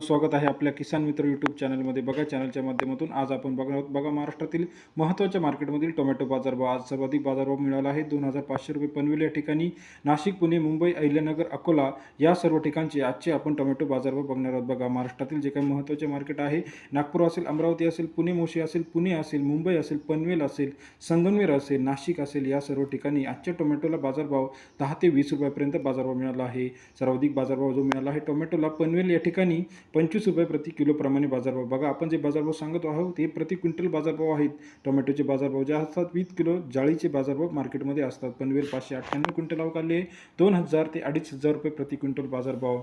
स्वागत आहे आपल्या किसान मित्र यूट्यूब चॅनलमध्ये बघा चॅनलच्या माध्यमातून आज आपण बघणार आहोत. बघा महाराष्ट्रातील महत्त्वाच्या मार्केटमधील टोमॅटो बाजारभाव. आज सर्वाधिक बाजारभाव मिळाला आहे. दोन हजार पाचशे रुपये पनवेल या ठिकाणी. नाशिक पुणे मुंबई अहिल्यानगर अकोला या सर्व ठिकाणचे आजचे आपण टोमॅटो बाजारभाव बघणार आहोत. बघा महाराष्ट्रातील जे काही महत्त्वाचे मार्केट आहे नागपूर असेल अमरावती असेल पुणे मोशी असेल पुणे असेल मुंबई असेल पनवेल असेल संगमनेर असेल नाशिक असेल या सर्व ठिकाणी आजच्या टोमॅटोला बाजारभाव दहा ते वीस रुपयापर्यंत बाजारभाव मिळाला आहे. सर्वाधिक बाजारभाव जो मिळाला आहे टोमॅटोला पनवेल या ठिकाणी पंचवीस रुपये प्रति किलोप्रमाणे बाजारभाव. बघा आपण जे बाजारभाव सांगत आहोत हे प्रति क्विंटल बाजारभाव आहेत. टोमॅटोचे बाजारभाव जे असतात वीस किलो जाळीचे बाजारभाव मार्केटमध्ये असतात. पनवेल पाचशे अठ्ठ्याण्णव क्विंटल अवकाले दोन हजार ते अडीच हजार रुपये प्रति क्विंटल बाजारभाव.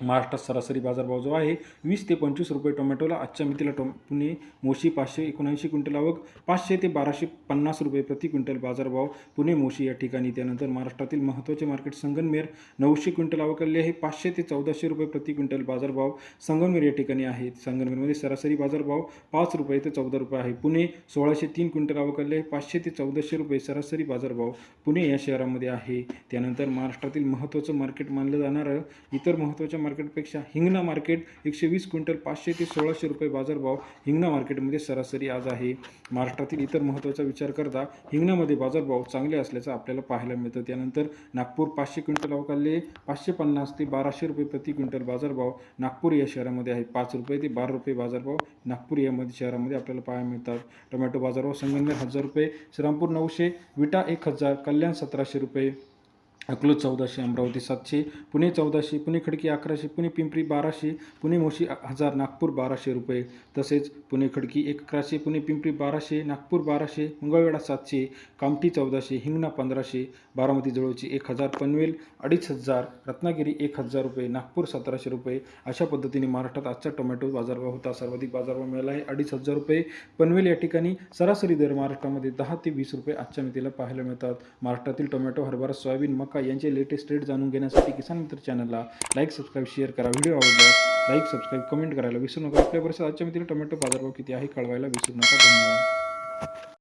महाराष्ट्रात सरासरी बाजारभाव जो आहे वीस ते पंचवीस रुपये टोमॅटोला. आजच्या मितीला टोम पुणे मोशी पाचशे एकोणऐंशी क्विंटल आवक पाचशे ते बाराशे पन्नास रुपये प्रति क्विंटल बाजारभाव. पुणे मोशी या ठिकाणी त्यानंतर महाराष्ट्रातील महत्त्वाचे मार्केट संगनमेर नऊशे क्विंटल आवकले आहे पाचशे ते चौदाशे रुपये प्रति क्विंटल बाजारभाव. संगनमेर या ठिकाणी आहेत संगनमेरमध्ये सरासरी बाजारभाव पाच रुपये ते चौदा रुपये आहे. पुणे सोळाशे तीन क्विंटल आवकले आहे पाचशे ते चौदाशे रुपये सरासरी बाजारभाव. पुणे या शहरामध्ये आहे. त्यानंतर महाराष्ट्रातील महत्त्वाचं मार्केट मानलं जाणारं इतर महत्त्वाच्या मार्केटपेक्षा हिंगणा मार्केट एकशे वीस क्विंटल पाचशे ते सोळाशे रुपये बाजारभाव हिंगणा मार्केटमध्ये सरासरी आज आहे. महाराष्ट्रातील इतर महत्त्वाचा विचार करता हिंगणामध्ये बाजारभाव चांगले असल्याचं आपल्याला पाहायला मिळतं. त्यानंतर नागपूर पाचशे क्विंटल अवकाले पाचशे पन्नास ते बाराशे रुपये प्रति क्विंटल बाजारभाव नागपूर या शहरामध्ये आहे. पाच रुपये ते बारा रुपये बाजारभाव नागपूर यामध्ये शहरामध्ये आपल्याला पाहायला मिळतात. टोमॅटो बाजारभाव संगमनेर हजार रुपये श्रीरामपूर नऊशे विटा एक हजार कल्याण सतराशे रुपये. अकलूज चौदाशे अमरावती सातशे पुणे चौदाशे पुणे खडकी अकराशे पुणे पिंपरी बाराशे पुणे मोशी हजार नागपूर बाराशे रुपये. तसेच पुणे खडकी एक अकराशे पुणे पिंपरी बाराशे नागपूर बाराशे मुंगळवेडा सातशे कामठी चौदाशे हिंगणा पंधराशे बारामती जवळची एक हजार पनवेल अडीच हजार रत्नागिरी एक हजार रुपये नागपूर सतराशे रुपये. अशा पद्धतीने महाराष्ट्रात आजचा टोमॅटो बाजारभाव होता. सर्वाधिक बाजारभाव मिळाला आहे अडीच हजार रुपये. पनवेल या ठिकाणी सरासरी दर महाराष्ट्रामध्ये दहा ते वीस रुपये आजच्या मितीला पाहायला मिळतात. महाराष्ट्रातील टोमॅटो हरभरा सोयाबीन मका यांचे लेटेस्ट रेट जाणून घेण्यासाठी किसान मित्र चॅनलला लाईक सबस्क्राईब शेअर करा. व्हिडिओ आवडल्यास लाईक सबस्क्राईब कमेंट करायला विसरू नका. आपल्या परिसरात आजच्या मित्र टोमॅटो बाजारभाव किती आहे कळवायला विसरू नका. धन्यवाद.